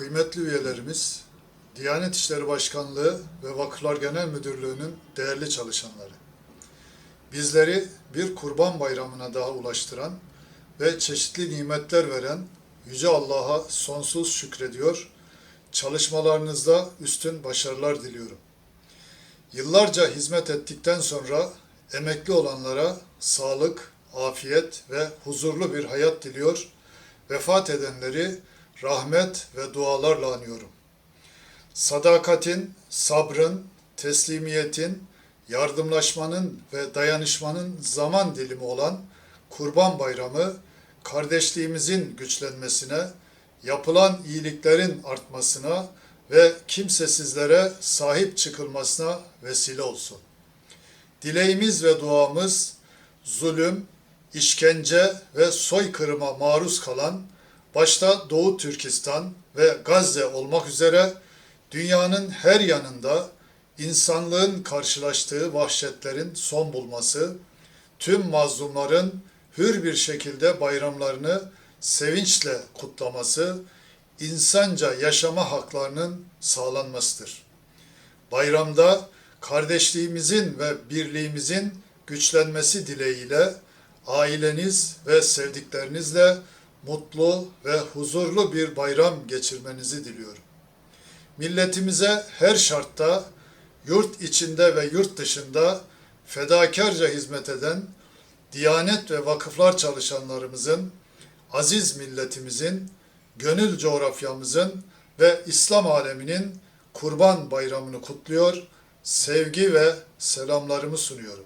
kıymetli üyelerimiz, Diyanet İşleri Başkanlığı ve Vakıflar Genel Müdürlüğü'nün değerli çalışanları. Bizleri bir kurban bayramına daha ulaştıran ve çeşitli nimetler veren Yüce Allah'a sonsuz şükrediyor, çalışmalarınızda üstün başarılar diliyorum. Yıllarca hizmet ettikten sonra emekli olanlara sağlık, afiyet ve huzurlu bir hayat diliyor, vefat edenleri rahmet ve dualarla anıyorum. Sadakatin, sabrın, teslimiyetin, yardımlaşmanın ve dayanışmanın zaman dilimi olan Kurban Bayramı, kardeşliğimizin güçlenmesine, yapılan iyiliklerin artmasına ve kimsesizlere sahip çıkılmasına vesile olsun. Dileğimiz ve duamız zulüm, işkence ve soykırıma maruz kalan başta Doğu Türkistan ve Gazze olmak üzere dünyanın her yanında insanlığın karşılaştığı vahşetlerin son bulması, tüm mazlumların hür bir şekilde bayramlarını sevinçle kutlaması, insanca yaşama haklarının sağlanmasıdır. Bayramda kardeşliğimizin ve birliğimizin güçlenmesi dileğiyle aileniz ve sevdiklerinizle mutlu ve huzurlu bir bayram geçirmenizi diliyorum. Milletimize her şartta yurt içinde ve yurt dışında fedakarca hizmet eden Diyanet ve vakıflar çalışanlarımızın, aziz milletimizin, gönül coğrafyamızın ve İslam aleminin Kurban Bayramını kutluyor, sevgi ve selamlarımı sunuyorum.